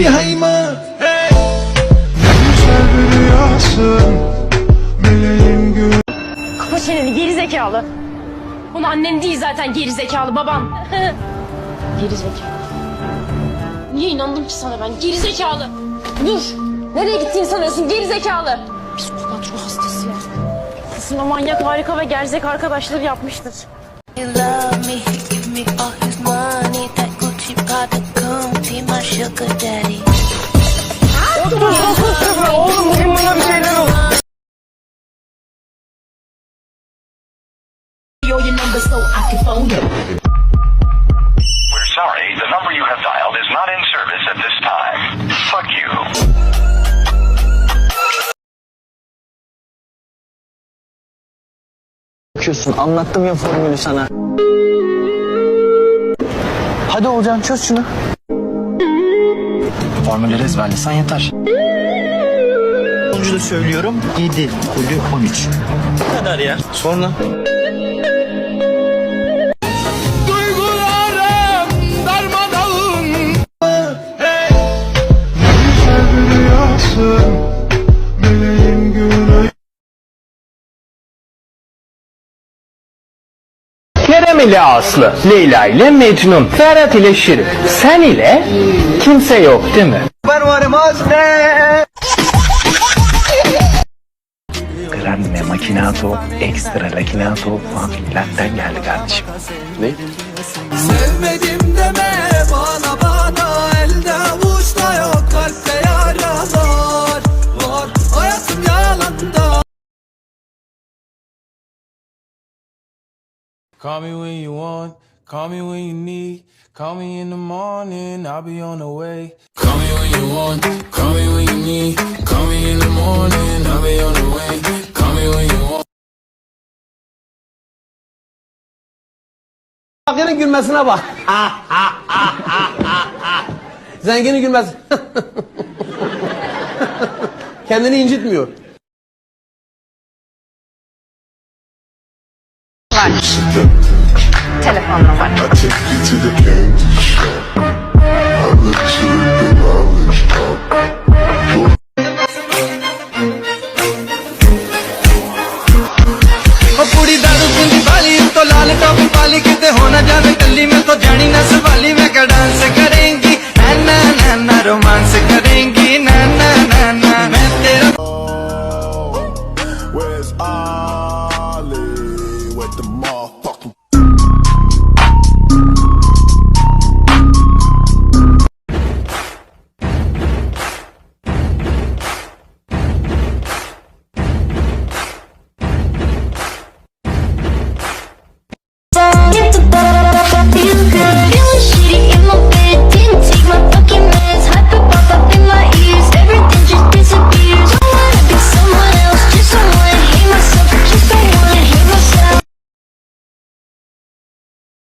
bir haymat. Hey. Güzel bir rüyasın Meleğim gün Kapa çeneni gerizekalı. Onu annen değil zaten gerizekalı baban. Gerizekalı. Niye inandım ki sana ben? Gerizekalı. Dur. Nereye gittiğini sanıyorsun? Gerizekalı. Biz patron hastası ya. Aslında manyak harika ve gerzek arkadaşları yapmıştır. You love me, give me all his money. That Gucci product my sugar daddy. Oğlum bugün bana bir şeyler oldu. Your number so I can phone you. We're sorry, the number you have dialed is not in service at this time. Fuck you. Bakıyorsun anlattım ya formülü sana. Hadi Olcan çöz şunu. Formülleri ezberlesen yeter. Sonucu da söylüyorum 7 bölü 13. Bu kadar ya. Sonra? Kerem ile Aslı, Leyla ile Mecnun, Ferhat ile Şirin. Sen ile kimse yok değil mi? Ben varım Aslı. Grande macchinato, extra lacinato falan geldi kardeşim. Ne? Sevmedim deme bana Call me when you want, call me when you need. Call me in the morning, I'll be on the way. Call me when you want, call me when you need. Call me in the morning, I'll be on the way. Call me when you want. Fakirin gülmesine bak Zenginin gülmesi Kendini incitmiyor se queda inquinando.